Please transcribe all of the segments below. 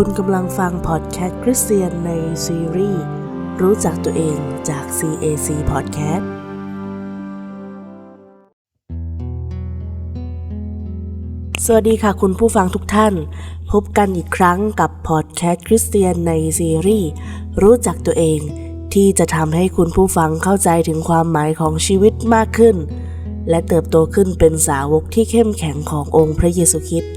คุณกำลังฟังพอดแคสต์คริสเตียนในซีรีส์รู้จักตัวเองจาก CAC Podcast สวัสดีค่ะคุณผู้ฟังทุกท่าน พบกันอีกครั้งกับพอดแคสต์คริสเตียนในซีรีส์รู้จักตัวเองที่จะทำให้คุณผู้ฟังเข้าใจถึงความหมายของชีวิตมากขึ้น และเติบโตขึ้นเป็นสาวกที่เข้มแข็งขององค์พระเยซูคริสต์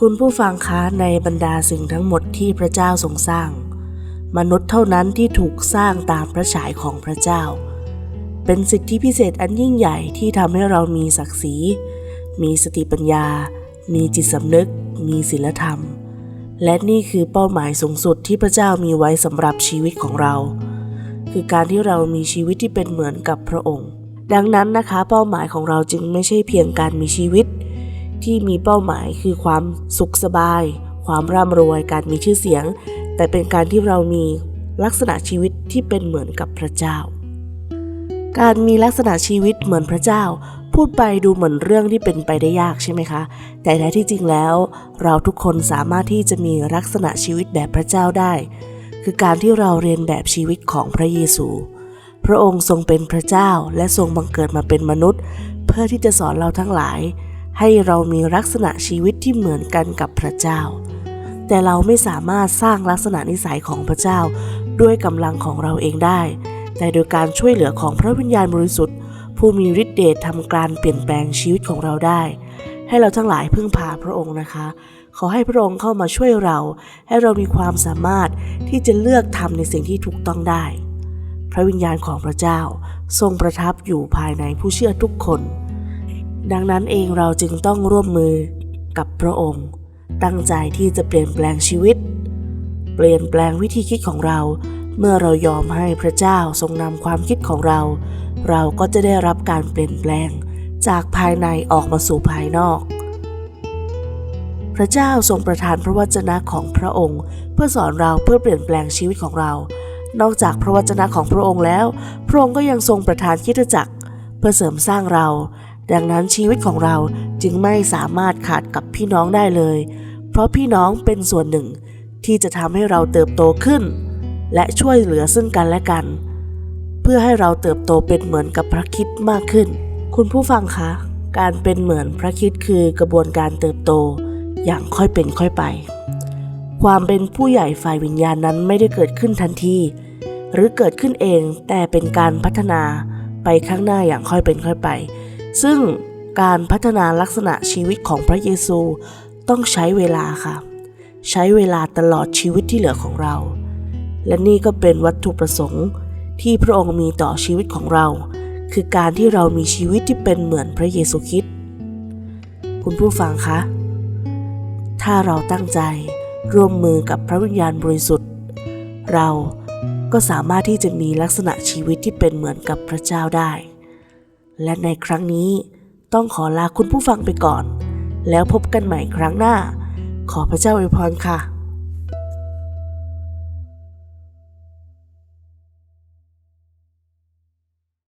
คุณผู้ฟังคะในบรรดาสิ่งทั้งหมดที่พระเจ้าทรงสร้าง มนุษย์เท่านั้นที่ถูกสร้างตามพระฉายของพระเจ้า เป็นสิทธิพิเศษอันยิ่งใหญ่ที่ทำให้เรามีศักดิ์ศรี มีสติปัญญา มีจิตสำนึก มีศีลธรรม และนี่คือเป้าหมายสูงสุดที่พระเจ้ามีไว้สำหรับชีวิตของเรา คือการที่เรามีชีวิตที่เป็นเหมือนกับพระองค์ ดังนั้นนะคะ เป้าหมายของเราจึงไม่ใช่เพียงการมีชีวิต ที่มีเป้าหมายคือความสุขสบาย ความร่ำรวยการมีชื่อเสียง แต่เป็นการที่เรามีลักษณะชีวิตที่เป็นเหมือนกับพระเจ้า การมีลักษณะชีวิตเหมือนพระเจ้า พูดไปดูเหมือนเรื่องที่เป็นไปได้ยากใช่ไหมคะ แต่แท้ที่จริงแล้ว เราทุกคนสามารถที่จะมีลักษณะชีวิตแบบพระเจ้าได้ คือการที่เราเรียนแบบชีวิตของพระเยซู พระองค์ทรงเป็นพระเจ้าและทรงบังเกิดมาเป็นมนุษย์ เพื่อที่จะสอนเราทั้งหลาย ให้เรามีลักษณะชีวิตที่เหมือนกันกับพระเจ้า แต่เราไม่สามารถสร้างลักษณะนิสัยของพระเจ้า ด้วยกำลังของเราเองได้ แต่โดยการช่วยเหลือของพระวิญญาณบริสุทธิ์ ผู้มีฤทธิ์เดชทำการเปลี่ยนแปลงชีวิตของเราได้ ให้เราทั้งหลายพึ่งพาพระองค์นะคะ ขอให้พระองค์เข้ามาช่วยเรา ให้เรามีความสามารถที่จะเลือกทำในสิ่งที่ถูกต้องได้ พระวิญญาณของพระเจ้า ทรงประทับอยู่ภายในผู้เชื่อทุกคน ดังนั้นเองเราจึงต้องร่วมมือกับพระองค์ ตั้งใจที่จะเปลี่ยนแปลงชีวิต เปลี่ยนแปลงวิธีคิดของเรา เมื่อเรายอมให้พระเจ้าทรงนำความคิดของเรา เราก็จะได้รับการเปลี่ยนแปลงจากภายในออกมาสู่ภายนอก พระเจ้าทรงประทานพระวจนะของพระองค์ เพื่อสอนเราเพื่อเปลี่ยนแปลงชีวิตของเรา นอกจากพระวจนะของพระองค์แล้ว พระองค์ก็ยังทรงประทานคริดจักร เพื่อเสริมสร้างเรา ดังนั้นชีวิตของเราจึงไม่สามารถขาดกับพี่น้องได้เลย เพราะพี่น้องเป็นส่วนหนึ่งที่จะทำให้เราเติบโตขึ้น และช่วยเหลือซึ่งกันและกัน เพื่อให้เราเติบโตเป็นเหมือนกับพระคิดมากขึ้น คุณผู้ฟังคะ การเป็นเหมือนพระคิดคือกระบวนการเติบโตอย่างค่อยเป็นค่อยไป ความเป็นผู้ใหญ่ฝ่ายวิญญาณนั้นไม่ได้เกิดขึ้นทันที หรือเกิดขึ้นเองแต่เป็นการพัฒนาไปข้างหน้าอย่างค่อยเป็นค่อยไป ซึ่งการพัฒนาลักษณะชีวิตของพระเยซูต้องใช้เวลาค่ะ ใช้เวลาตลอดชีวิตที่เหลือของเรา และนี่ก็เป็นวัตถุประสงค์ที่พระองค์มีต่อชีวิตของเรา คือการที่เรามีชีวิตที่เป็นเหมือนพระเยซูคริสต์คุณผู้ฟังคะ ถ้าเราตั้งใจร่วมมือกับพระวิญญาณบริสุทธิ์ เราก็สามารถที่จะมีลักษณะชีวิตที่เป็นเหมือนกับพระเจ้าได้ และในครั้งนี้ต้องขอลาคุณผู้ฟังไปก่อน แล้วพบกันใหม่ครั้งหน้า ขอพระเจ้าอวยพรค่ะ